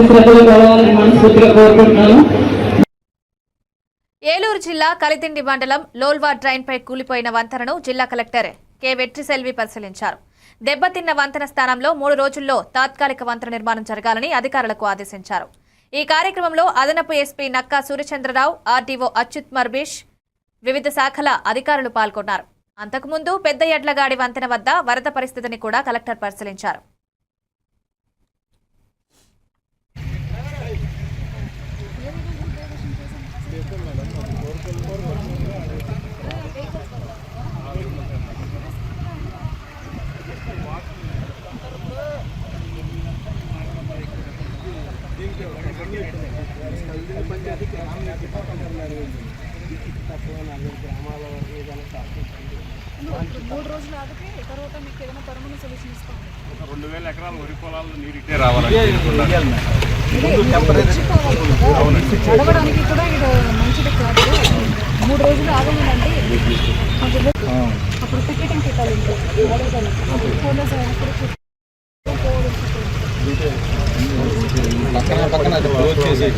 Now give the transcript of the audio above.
భక్తి శ్రద్ధలు కలవాలని మనస్ఫూర్తిగా కోరుకుంటున్నాను. ఏలూరు జిల్లా కలితిండి మండలం లోల్వా ట్రైన్పై కూలిపోయిన వంతెనను జిల్లా కలెక్టర్ కె. వెట్రిసెల్వి పరిశీలించారు. దెబ్బతిన్న వంతెన స్థానంలో మూడు రోజుల్లో తాత్కాలిక వంతెన నిర్మాణం జరగాలని అధికారులకు ఆదేశించారు. ఈ కార్యక్రమంలో అదనపు ఎస్పీ నక్కా సూర్యచంద్రరావు ఆర్డీఓ అచ్యుత్ మర్బీష్ వివిధ శాఖల అధికారులు పాల్గొన్నారు. అంతకుముందు పెద్ద ఎడ్లగాడి వంతెన వద్ద వరద పరిస్థితిని కూడా కలెక్టర్ పరిశీలించారు. మూడు రోజులు ఆగితే తర్వాత మీకు ఏదైనా పర్మనెంట్ సొల్యూషన్ ఇస్తాం రెండు వేల ఎకరాల వరి పొలాల్లో నీరు ఇట్టే. అడగడానికి కూడా మూడు రోజులు ఆగలేదండి. కొంచెం అప్పుడు టికెటింగ్ పెట్టాలి పక్కన పక్కన అది క్లోజ్ చేసి